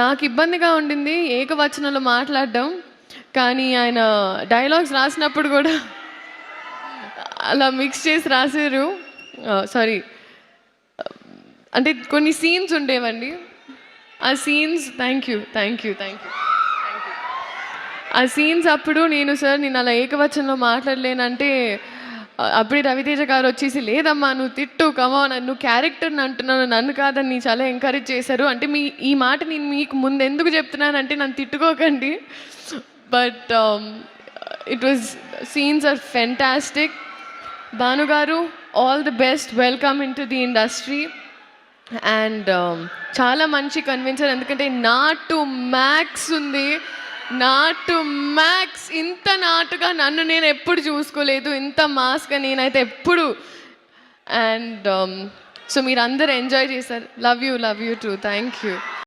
నాకు ఇబ్బందిగా ఉండింది ఏకవచనంలో మాట్లాడడం కానీ ఆయన డైలాగ్స్ రాసినప్పుడు కూడా అలా మిక్స్ చేసి రాశారు. సారీ అంటే కొన్ని సీన్స్ ఉండేవండి. ఆ scenes thank you thank you thank you ఆ సీన్స్ అప్పుడు నేను సార్ నేను అలా ఏకవచనంలో మాట్లాడలేనంటే అప్పుడే రవితేజ గారు వచ్చేసి లేదమ్మా నువ్వు తిట్టు కమా నన్ను క్యారెక్టర్ని అంటున్నాను నన్ను కాదని చాలా ఎంకరేజ్ చేశారు. అంటే మీ ఈ మాట నేను మీకు ముందు ఎందుకు చెప్తున్నానంటే నన్ను తిట్టుకోకండి. But it was scenes are fantastic భానుగారు all the best welcome in to the industry and చాలా మంచి కన్విన్సర్ ఎందుకంటే నా టు మ్యాక్స్ ఉంది. నాటు మ్యాక్స్. ఇంత నాటుగా నన్ను నేను ఎప్పుడు చూసుకోలేదు. ఇంత మాస్గా నేనైతే ఎప్పుడు. అండ్ um, సో మీరు అందరు ఎంజాయ్ చేశారు. Love you love you too thank you